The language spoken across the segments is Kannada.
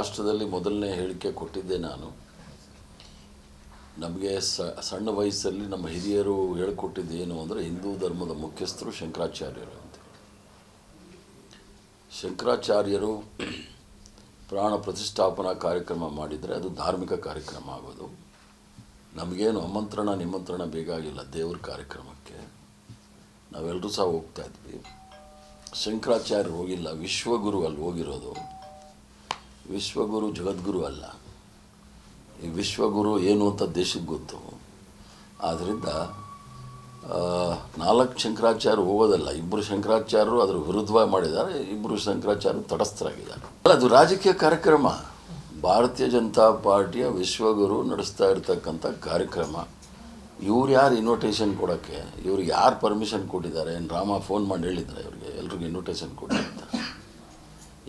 ರಾಷ್ಟ್ರದಲ್ಲಿ ಮೊದಲನೇ ಹೇಳಿಕೆ ಕೊಟ್ಟಿದ್ದೆ ನಾನು. ನಮಗೆ ಸಣ್ಣ ವಯಸ್ಸಲ್ಲಿ ನಮ್ಮ ಹಿರಿಯರು ಹೇಳಿಕೊಟ್ಟಿದ್ದು ಏನು ಅಂದರೆ ಹಿಂದೂ ಧರ್ಮದ ಮುಖ್ಯಸ್ಥರು ಶಂಕರಾಚಾರ್ಯರು ಅಂತ. ಶಂಕರಾಚಾರ್ಯರು ಪ್ರಾಣ ಪ್ರತಿಷ್ಠಾಪನಾ ಕಾರ್ಯಕ್ರಮ ಮಾಡಿದರೆ ಅದು ಧಾರ್ಮಿಕ ಕಾರ್ಯಕ್ರಮ ಆಗೋದು. ನಮಗೇನು ಆಮಂತ್ರಣ, ನಿಮಂತ್ರಣ ಬೇಕಾಗಿಲ್ಲ ದೇವ್ರ ಕಾರ್ಯಕ್ರಮಕ್ಕೆ. ನಾವೆಲ್ಲರೂ ಸಹ ಹೋಗ್ತಾ ಇದ್ವಿ. ಶಂಕರಾಚಾರ್ಯರು ಹೋಗಿಲ್ಲ, ವಿಶ್ವಗುರು ಅಲ್ಲಿ ಹೋಗಿರೋದು. ವಿಶ್ವಗುರು ಜಗದ್ಗುರು ಅಲ್ಲ. ಈ ವಿಶ್ವಗುರು ಏನು ಅಂತ ದೇಶಕ್ಕೆ ಗೊತ್ತು. ಆದ್ದರಿಂದ ನಾಲ್ಕು ಶಂಕರಾಚಾರ್ಯ ಹೋಗೋದಲ್ಲ. ಇಬ್ಬರು ಶಂಕರಾಚಾರ್ಯರು ಅದರ ವಿರುದ್ಧವಾಗಿ ಮಾಡಿದ್ದಾರೆ. ಇಬ್ಬರು ಶಂಕರಾಚಾರ್ಯರು ತಟಸ್ಥರಾಗಿದ್ದಾರೆ. ಅಲ್ಲ, ಅದು ರಾಜಕೀಯ ಕಾರ್ಯಕ್ರಮ. ಭಾರತೀಯ ಜನತಾ ಪಾರ್ಟಿಯ ವಿಶ್ವಗುರು ನಡೆಸ್ತಾ ಇರ್ತಕ್ಕಂಥ ಕಾರ್ಯಕ್ರಮ. ಇವ್ರು ಯಾರು ಇನ್ವಿಟೇಷನ್ ಕೊಡೋಕ್ಕೆ? ಇವ್ರಿಗೆ ಯಾರು ಪರ್ಮಿಷನ್ ಕೊಟ್ಟಿದ್ದಾರೆ? ಏನು ರಾಮ ಫೋನ್ ಮಾಡಿ ಹೇಳಿದ್ದಾರೆ ಇವ್ರಿಗೆ? ಎಲ್ರಿಗೂ ಇನ್ವಿಟೇಷನ್ ಕೊಟ್ಟಿರ್ತಾರೆ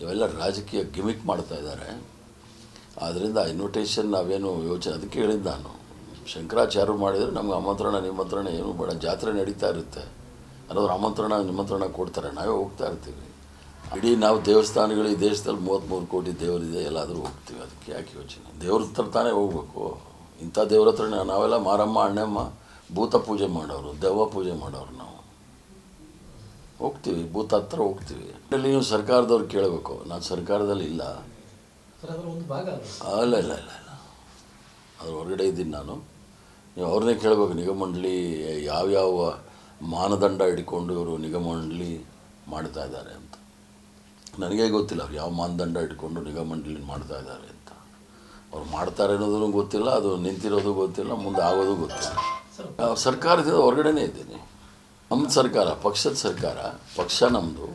ಇವೆಲ್ಲ ರಾಜಕೀಯ ಗಿಮಿಕ್ ಮಾಡ್ತಾ ಇದ್ದಾರೆ. ಆದ್ದರಿಂದ ಇನ್ವಿಟೇಷನ್ ನಾವೇನು ಯೋಚನೆ ಅದಕ್ಕೆ ಹೇಳಿದ್ದು ನಾನು. ಶಂಕರಾಚಾರ್ಯರು ಮಾಡಿದರೆ, ನಮ್ಗೆ ಆಮಂತ್ರಣ, ನಿಮಂತ್ರಣ ಏನು ಬೇಡ. ಜಾತ್ರೆ ನಡೀತಾ ಇರುತ್ತೆ. ಅನ್ನೋದ್ರ ಆಮಂತ್ರಣ, ನಿಮಂತ್ರಣ ಕೊಡ್ತಾರೆ. ನಾವೇ ಹೋಗ್ತಾ ಇರ್ತೀವಿ. ಇಡೀ ನಾವು ದೇವಸ್ಥಾನಗಳು, ಈ ದೇಶದಲ್ಲಿ ಮೂವತ್ತ್ಮೂರು ಕೋಟಿ ದೇವರಿದೆ, ಎಲ್ಲಾದರೂ ಹೋಗ್ತೀವಿ. ಅದಕ್ಕೆ ಯಾಕೆ ಯೋಚನೆ? ದೇವ್ರ ಹತ್ರ ತಾನೇ ಹೋಗ್ಬೇಕು. ಇಂಥ ದೇವ್ರ ಹತ್ರ ನಾವೆಲ್ಲ ಮಾರಮ್ಮ, ಅಣ್ಣಮ್ಮ ಭೂತ ಪೂಜೆ ಮಾಡೋರು, ದೆವ್ವ ಪೂಜೆ ಮಾಡೋರು ನಾವು. ಹೋಗ್ತೀವಿ ಭೂತ ಹತ್ರ ಹೋಗ್ತೀವಿ. ಅಲ್ಲಿ ನೀವು ಸರ್ಕಾರದವ್ರು ಕೇಳಬೇಕು ನಾನು ಸರ್ಕಾರದಲ್ಲಿ ಇಲ್ಲ. ಅಲ್ಲ ಇಲ್ಲ ಇಲ್ಲ ಇಲ್ಲ ಅದ್ರ ಹೊರಗಡೆ ಇದ್ದೀನಿ ನಾನು. ನೀವು ಅವ್ರನ್ನೇ ಕೇಳಬೇಕು ನಿಗಮಂಡಳಿ ಯಾವ್ಯಾವ ಮಾನದಂಡ ಇಟ್ಕೊಂಡು ಇವರು ನಿಗಮಂಡಳಿ ಮಾಡ್ತಾ ಇದ್ದಾರೆ ಅಂತ. ನನಗೆ ಗೊತ್ತಿಲ್ಲ ಅವ್ರು ಯಾವ ಮಾನದಂಡ ಇಟ್ಕೊಂಡು ನಿಗಮಂಡಳಿ ಮಾಡ್ತಾ ಇದ್ದಾರೆ ಅಂತ. ಅವ್ರು ಮಾಡ್ತಾರೆ ಅನ್ನೋದನ್ನು ಗೊತ್ತಿಲ್ಲ ಅದು ನಿಂತಿರೋದು ಗೊತ್ತಿಲ್ಲ ಮುಂದೆ ಆಗೋದು ಗೊತ್ತಿಲ್ಲ. ಸರ್ಕಾರದಿಂದ ಹೊರಗಡೆನೇ ಇದ್ದೀನಿ. ನಮ್ಮ ಸರ್ಕಾರ ಪಕ್ಷದ ಸರ್ಕಾರ ಪಕ್ಷ ನಮ್ಮದು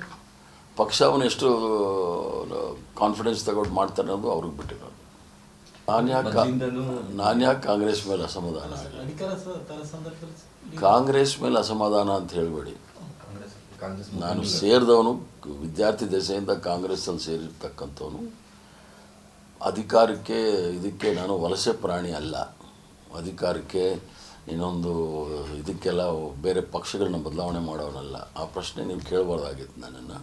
ಪಕ್ಷ ಅವನು ಎಷ್ಟು ಕಾನ್ಫಿಡೆನ್ಸ್ ತಗೊಂಡು ಮಾಡ್ತಾರೆ ಅನ್ನೋದು ಅವ್ರಿಗೆ ಬಿಟ್ಟಿರೋದು. ನಾನು ಯಾಕೆ ನಾನು ಯಾಕೆ ಕಾಂಗ್ರೆಸ್ ಮೇಲೆ ಅಸಮಾಧಾನ ಕಾಂಗ್ರೆಸ್ ಮೇಲೆ ಅಸಮಾಧಾನ ಅಂತ ಹೇಳಬೇಡಿ. ಕಾಂಗ್ರೆಸ್ ನಾನು ಸೇರಿದವನು ವಿದ್ಯಾರ್ಥಿ ದೆಸೆಯಿಂದ ಕಾಂಗ್ರೆಸ್ಸಲ್ಲಿ ಸೇರಿರ್ತಕ್ಕಂಥವನು. ಅಧಿಕಾರಕ್ಕೆ ಇದಕ್ಕೆ ನಾನು ವಲಸೆ ಪ್ರಾಣಿ ಅಲ್ಲ. ಅಧಿಕಾರಕ್ಕೆ ಇನ್ನೊಂದು ಇದಕ್ಕೆಲ್ಲ ಬೇರೆ ಪಕ್ಷಗಳನ್ನ ಬದಲಾವಣೆ ಮಾಡೋನಲ್ಲ ಆ ಪ್ರಶ್ನೆ ನೀವು ಕೇಳಬಾರ್ದಾಗಿತ್ತು ನನ್ನನ್ನು.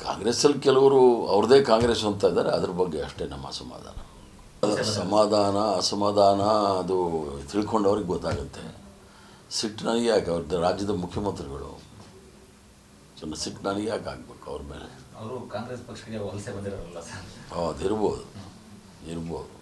ಕಾಂಗ್ರೆಸ್ಸಲ್ಲಿ ಕೆಲವರು ಅವ್ರದೇ ಕಾಂಗ್ರೆಸ್ ಅಂತ ಇದ್ದಾರೆ ಅದ್ರ ಬಗ್ಗೆ ಅಷ್ಟೇ ನಮ್ಮ ಅಸಮಾಧಾನ. ಸಮಾಧಾನ ಅಸಮಾಧಾನ ಅದು ತಿಳ್ಕೊಂಡವ್ರಿಗೆ ಗೊತ್ತಾಗುತ್ತೆ. ಸಿಟ್ಟು ನನಗೆ ಯಾಕೆ? ಅವ್ರದ್ದು ರಾಜ್ಯದ ಮುಖ್ಯಮಂತ್ರಿಗಳು. ಸೊ ಸಿಟ್ಟು ನನಗೆ ಯಾಕೆ ಆಗಬೇಕು ಅವ್ರ ಮೇಲೆ? ಅವರು ಕಾಂಗ್ರೆಸ್ ಪಕ್ಷಕ್ಕೆ ವಲಸೆ ಬಂದಿರೋಲ್ಲ ಸರ್. ಹೌದು ಇರ್ಬೋದು. ಇರ್ಬೋದು.